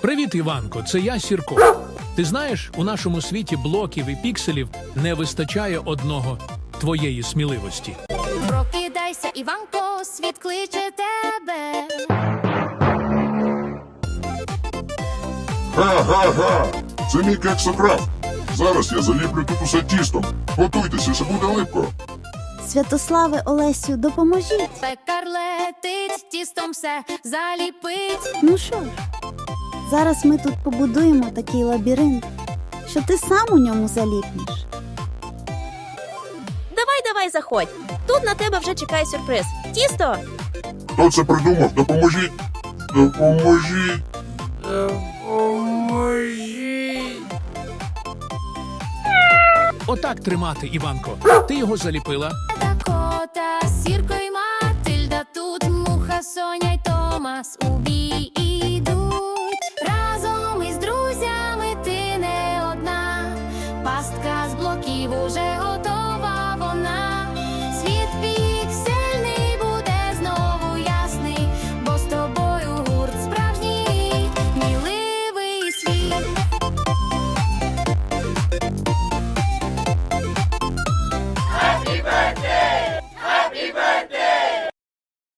Привіт, Іванко, це я Сірко. Ти знаєш, у нашому світі блоків і пікселів не вистачає одного твоєї сміливості. Прокидайся, Іванко, світ кличе тебе. Га-га-га! Це мій кексограф. Зараз я заліплю тут усе тістом. Готуйтеся, це буде липко. Святославе Олесю, допоможіть. Пекар летить, тістом все заліпить. Ну що ж, зараз ми тут побудуємо такий лабіринт, що ти сам у ньому заліпнеш. Давай, давай, заходь. Тут на тебе вже чекає сюрприз. Тісто! Хто це придумав? Допоможіть! Допоможіть! Отак тримати, Іванко. Ти його заліпила. Дакота, сірко й Матильда, тут муха, Соня й Томас у бій ідуть. Разом із друзями ти не одна, пастка з блоків уже